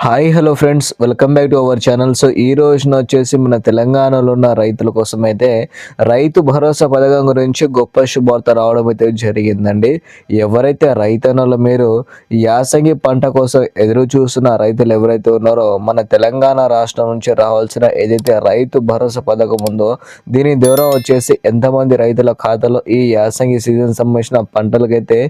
Hi hello friends welcome back to our channel so ఈ రోజున వచ్చేసి మన తెలంగాణలో ఉన్న రైతుల కోసం అయితే రైతు భరోసా పథకం గురించి గొప్ప శుభార్త రావడం అయితే జరిగిందండి. ఎవరైతే రైతన్నలు మీరు యాసంగి పంట కోసం ఎదురు చూస్తున్న రైతులు ఎవరైతే ఉన్నారో మన తెలంగాణ రాష్ట్రం నుంచి రావాల్సిన ఏదైతే రైతు భరోసా పథకం ఉందో దీని ద్వారా వచ్చేసి ఎంతమంది రైతుల ఖాతాలో ఈ యాసంగి సీజన్ సంబంధించిన పంటలకైతే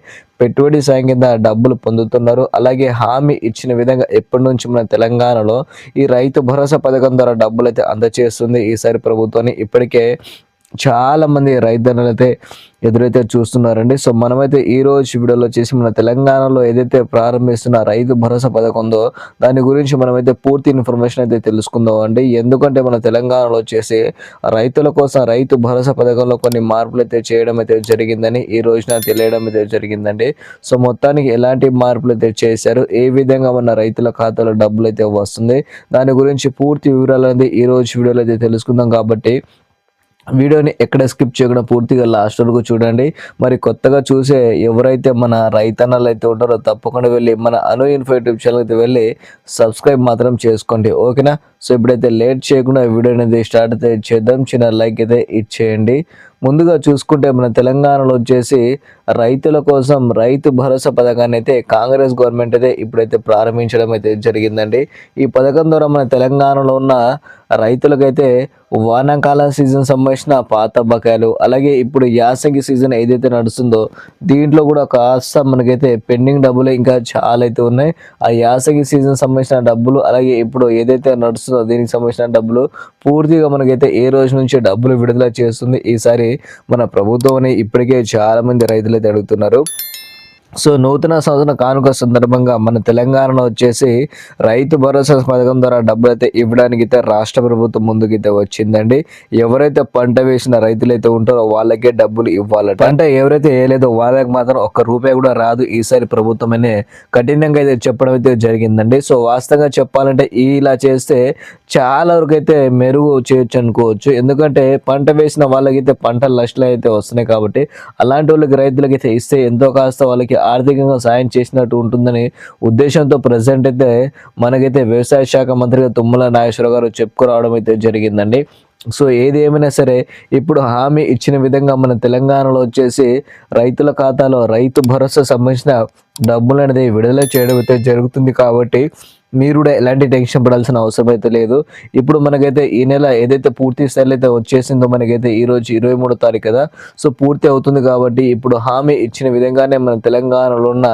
పెట్టుబడి సాయం కింద డబ్బులు పొందుతున్నారు. అలాగే హామీ ఇచ్చిన విధంగా ఎప్పటి నుంచి మన తెలంగాణలో ఈ రైతు భరోసా పథకం ద్వారా డబ్బులు అయితే అందజేస్తుంది ఈసారి ప్రభుత్వాన్ని ఇప్పటికే చాలా మంది రైతన్నలు అయితే ఎదురైతే చూస్తున్నారండి. సో మనమైతే ఈ రోజు వీడియోలో వచ్చేసి మన తెలంగాణలో ఏదైతే ప్రారంభిస్తున్న రైతు భరోసా పథకం ఉందో దాని గురించి మనమైతే పూర్తి ఇన్ఫర్మేషన్ అయితే తెలుసుకుందాం అండి. ఎందుకంటే మన తెలంగాణలో వచ్చేసి రైతుల కోసం రైతు భరోసా పథకంలో కొన్ని మార్పులు అయితే చేయడం అయితే జరిగిందని ఈ రోజున తెలియడం అయితే జరిగిందండి. సో మొత్తానికి ఎలాంటి మార్పులు అయితే చేశారు ఏ విధంగా మన రైతుల ఖాతాలో డబ్బులు అయితే వస్తుంది దాని గురించి పూర్తి వివరాలు అనేది ఈ రోజు వీడియోలో అయితే తెలుసుకుందాం. కాబట్టి వీడియోని ఎక్కడ స్కిప్ చేయకుండా పూర్తిగా లాస్ట్ వరకు చూడండి. మరి కొత్తగా చూసే ఎవరైతే మన రైతన్నలు అయితే ఉంటారో తప్పకుండా వెళ్ళి మన అను ఇన్ఫో యూట్యూబ్ ఛానల్ అయితే వెళ్ళి సబ్స్క్రైబ్ మాత్రం చేసుకోండి. ఓకేనా సో ఇప్పుడైతే లేట్ చేయకుండా వీడియో అనేది స్టార్ట్ అయితే చేద్దాం. చిన్న లైక్ అయితే ఇచ్చేయండి. ముందుగా చూసుకుంటే మన తెలంగాణలో వచ్చేసి రైతుల కోసం రైతు భరోసా పథకాన్ని అయితే కాంగ్రెస్ గవర్నమెంట్ అయితే ఇప్పుడైతే ప్రారంభించడం అయితే జరిగిందండి. ఈ పథకం ద్వారా మన తెలంగాణలో ఉన్న రైతులకైతే వానాకాల సీజన్ సంబంధించిన పాత బకాయిలు అలాగే ఇప్పుడు యాసంగి సీజన్ ఏదైతే నడుస్తుందో దీంట్లో కూడా కాస్త మనకైతే పెండింగ్ డబ్బులు ఇంకా చాలా అయితే ఉన్నాయి. ఆ యాసంగి సీజన్ సంబంధించిన డబ్బులు అలాగే ఇప్పుడు ఏదైతే నడుస్తుందో దీనికి సంబంధించిన డబ్బులు పూర్తిగా మనకైతే ఏ రోజు నుంచి డబ్బులు విడుదల చేస్తుంది ఈసారి మన ప్రభుత్వం ఇప్పటికే చాలా మంది రైతులు అయితే అడుగుతున్నారు. సో నూతన సంవత్సరం కానుక సందర్భంగా మన తెలంగాణలో వచ్చేసి రైతు భరోసా పథకం ద్వారా డబ్బులు అయితే ఇవ్వడానికి అయితే రాష్ట్ర ప్రభుత్వం ముందుకైతే వచ్చిందండి. ఎవరైతే పంట వేసిన రైతులైతే ఉంటారో వాళ్ళకే డబ్బులు ఇవ్వాలి పంట ఎవరైతే వేయలేదో వాళ్ళకి మాత్రం ఒక్క రూపాయి కూడా రాదు. ఈసారి ప్రభుత్వం అనే కఠినంగా అయితే చెప్పడం అయితే జరిగిందండి. సో వాస్తవంగా చెప్పాలంటే ఇలా చేస్తే చాలా వరకు అయితే మెరుగు చేయొచ్చు అనుకోవచ్చు. ఎందుకంటే పంట వేసిన వాళ్ళకైతే పంట నష్టాలు అయితే వస్తున్నాయి కాబట్టి అలాంటి వాళ్ళకి రైతులకి అయితే ఇస్తే ఎంతో కాస్త వాళ్ళకి ఆర్థికంగా సాయం చేసినట్టు ఉంటుందని ఉద్దేశంతో ప్రజెంట్ అయితే మనకైతే వ్యవసాయ శాఖ మంత్రిగా తుమ్మల నాగేశ్వర గారు చెప్పుకురావడం అయితే జరిగిందండి. సో ఏది ఏమైనా సరే ఇప్పుడు హామీ ఇచ్చిన విధంగా మన తెలంగాణలో వచ్చేసి రైతుల ఖాతాలో రైతు భరోసా సంబంధించిన డబ్బులు అనేది విడుదల చేయడం అయితే జరుగుతుంది కాబట్టి మీరు కూడా ఎలాంటి టెన్షన్ పడాల్సిన అవసరం అయితే లేదు. ఇప్పుడు మనకైతే ఈ నెల ఏదైతే పూర్తి స్థాయిలో అయితే వచ్చేసిందో మనకైతే ఈ రోజు ఇరవై మూడో తారీఖు కదా సో పూర్తి అవుతుంది కాబట్టి ఇప్పుడు హామీ ఇచ్చిన విధంగానే మన తెలంగాణలో ఉన్న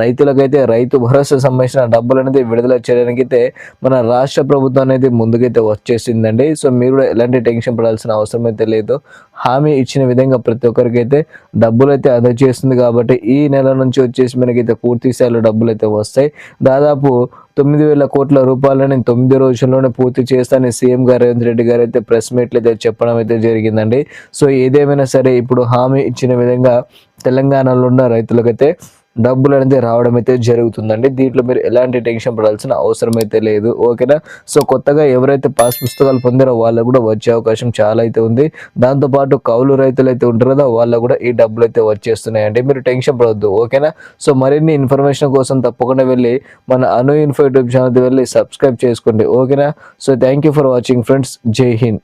రైతులకైతే రైతు భరోసా సంబంధించిన డబ్బులు అనేది విడుదల చేయడానికి అయితే మన రాష్ట్ర ప్రభుత్వం అనేది ముందుకైతే వచ్చేసిందండి. సో మీరు కూడా ఎలాంటి టెన్షన్ పడాల్సిన అవసరం అయితే లేదు. హామీ ఇచ్చిన విధంగా ప్రతి ఒక్కరికైతే డబ్బులు అయితే అందజేస్తుంది కాబట్టి ఈ నెల నుంచి వచ్చేసి మనకైతే పూర్తి స్థాయిలో డబ్బులు అయితే వస్తాయి. దాదాపు తొమ్మిది వేల కోట్ల రూపాయలని తొమ్మిది రోజుల్లోనే పూర్తి చేస్తానని సీఎం గారు రేవంత్ రెడ్డి గారు అయితే ప్రెస్ మీట్లు అయితే చెప్పడం అయితే జరిగిందండి. సో ఏదేమైనా సరే ఇప్పుడు హామీ ఇచ్చిన విధంగా తెలంగాణలో ఉన్న రైతులకైతే డబ్బులు అనేది రావడం అయితే జరుగుతుందండి. దీంట్లో మీరు ఎలాంటి టెన్షన్ పడాల్సిన అవసరం అయితే లేదు. ఓకేనా? సో కొత్తగా ఎవరైతే పాస్ పుస్తకాలు పొందారో వాళ్ళకు కూడా వచ్చే అవకాశం చాలా అయితే ఉంది. దాంతోపాటు కౌలు రైతులు అయితే ఉంటారు కదా వాళ్ళకు కూడా ఈ డబ్బులు అయితే వచ్చేస్తున్నాయండి. మీరు టెన్షన్ పడవద్దు ఓకేనా? సో మరిన్ని ఇన్ఫర్మేషన్ కోసం తప్పకుండా వెళ్ళి మన అను ఇన్ఫో యూట్యూబ్ ఛానల్ వెళ్ళి సబ్స్క్రైబ్ చేసుకోండి. ఓకేనా? So thank you for watching friends. Jai Hind.